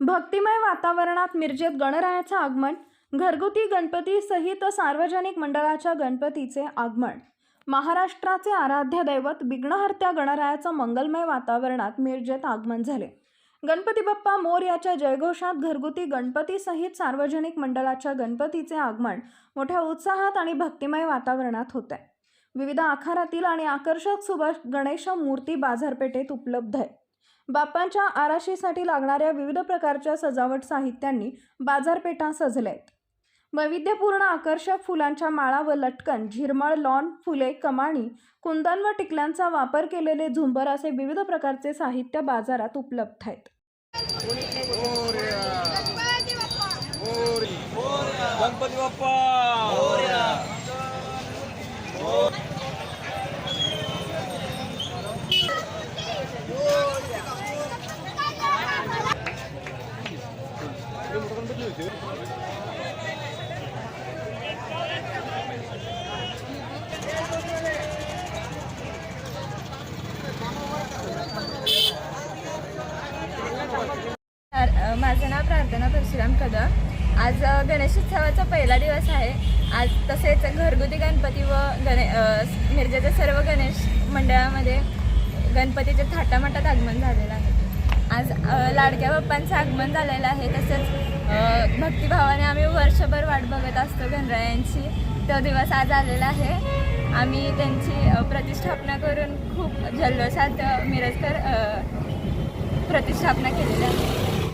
भक्तिमय वातावरणात मिरजेत गणरायाचं आगमन घरगुती गणपती सहित सार्वजनिक मंडळाच्या गणपतीचे आगमन. महाराष्ट्राचे आराध्य दैवत विघ्नहर्त्या गणरायाचं मंगलमय वातावरणात मिरजेत आगमन झाले. गणपती बाप्पा मोर याच्या जयघोषात घरगुती गणपती सहित सार्वजनिक मंडळाच्या गणपतीचे आगमन मोठ्या उत्साहात आणि भक्तिमय वातावरणात होत आहे विविध आकारातील आणि आकर्षक सुभाष गणेश मूर्ती बाजारपेठेत उपलब्ध आहे. बाप्पांच्या आराशीसाठी लागणाऱ्या विविध प्रकारच्या सजावट साहित्यांनी बाजारपेठा सजल्या आहेत वैविध्यपूर्ण आकर्षक फुलांच्या माळा व लटकन झिरमळ लॉन फुले कमाणी कुंदन व टिकल्यांचा वापर केलेले झुंबर असे विविध प्रकारचे साहित्य बाजारात उपलब्ध आहेत. गणपती बाप्पा! माझं नाव प्रार्थना परशुराम कदम. आज गणेशोत्सवाचा पहिला दिवस आहे. आज तसेच घरगुती गणपती व गणे मिरजेच्या सर्व गणेश मंडळामध्ये गणपतीचे थाटामाटात आगमन झालेलं आहे. आज लाडक्या बाप्पांचं आगमन झालेलं आहे. तसंच भक्तिभावाने आम्ही वर्षभर वाट बघत असतो गणरायांची. तो दिवस आज आलेला आहे. आम्ही त्यांची प्रतिष्ठापना करून खूप जल्लोषात मिरजकर प्रतिष्ठापना केलेली आहे.